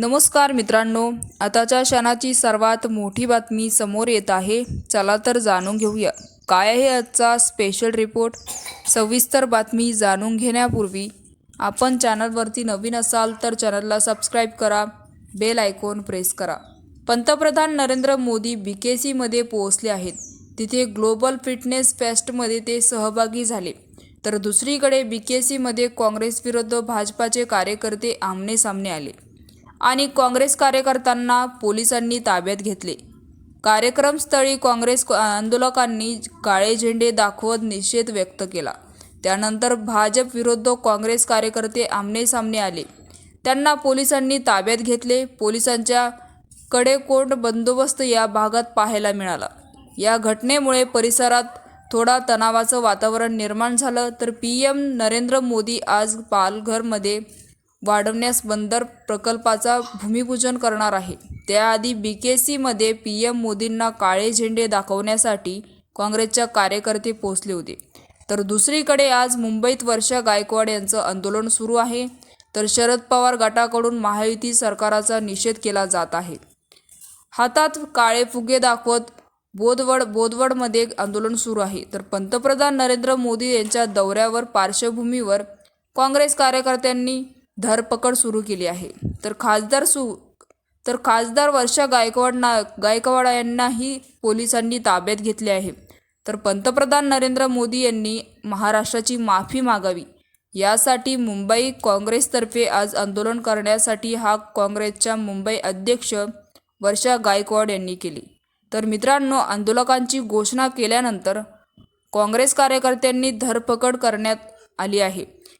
नमस्कार मित्रांनो आताच्या क्षणाची सर्वात मोठी बातमी समोर येत आहे. चला तर जाणून घेऊया. काय आहे आजचा स्पेशल रिपोर्ट सविस्तर बातमी जाणून घेण्यापूर्वी आपण चॅनलवरती नवीन असाल तर चॅनलला सबस्क्राईब करा बेल आयकॉन प्रेस करा. पंतप्रधान नरेंद्र मोदी बी के सीमध्ये पोहोचले आहेत. तिथे ग्लोबल फिटनेस फेस्टमध्ये ते सहभागी झाले. तर दुसरीकडे बी के सीमध्ये काँग्रेस विरुद्ध भाजपाचे कार्यकर्ते आमने सामने आले. आणि काँग्रेस कार्यकर्त्यांना पोलिसांनी ताब्यात घेतले. कार्यक्रमस्थळी काँग्रेस आंदोलकांनी काळे झेंडे दाखवत निषेध व्यक्त केला. त्यानंतर भाजप विरुद्ध काँग्रेस कार्यकर्ते आमनेसामने आले. त्यांना पोलिसांनी ताब्यात घेतले. पोलिसांच्या कडेकोट बंदोबस्त या भागात पाहायला मिळाला. या घटनेमुळे परिसरात थोडा तणावाचं वातावरण निर्माण झालं. तर पी एम नरेंद्र मोदी आज पालघरमध्ये वाढवण्यास बंदर प्रकल्पाचा भूमिपूजन करणार आहे. त्याआधी बी के सीमध्ये पी एम मोदींना काळे झेंडे दाखवण्यासाठी काँग्रेसच्या कार्यकर्ते पोहोचले होते. तर दुसरीकडे आज मुंबईत वर्षा गायकवाड यांचं आंदोलन सुरू आहे. तर शरद पवार गटाकडून महायुती सरकाराचा निषेध केला जात आहे. हातात काळे फुगे दाखवत बोधवड बोधवडमध्ये आंदोलन सुरू आहे. तर पंतप्रधान नरेंद्र मोदी यांच्या दौऱ्यावर पार्श्वभूमीवर काँग्रेस कार्यकर्त्यांनी धरपकड सुरू केली आहे. तर खासदार सु तर खासदार वर्षा गायकवाडना गायकवाड यांनाही पोलिसांनी ताब्यात घेतले आहे. तर पंतप्रधान नरेंद्र मोदी यांनी महाराष्ट्राची माफी मागावी. यासाठी मुंबई काँग्रेसतर्फे आज आंदोलन करण्यासाठी हा काँग्रेसच्या मुंबई अध्यक्ष वर्षा गायकवाड यांनी केली. तर मित्रांनो आंदोलकांची घोषणा केल्यानंतर काँग्रेस कार्यकर्त्यांनी धरपकड करण्यात आली आहे.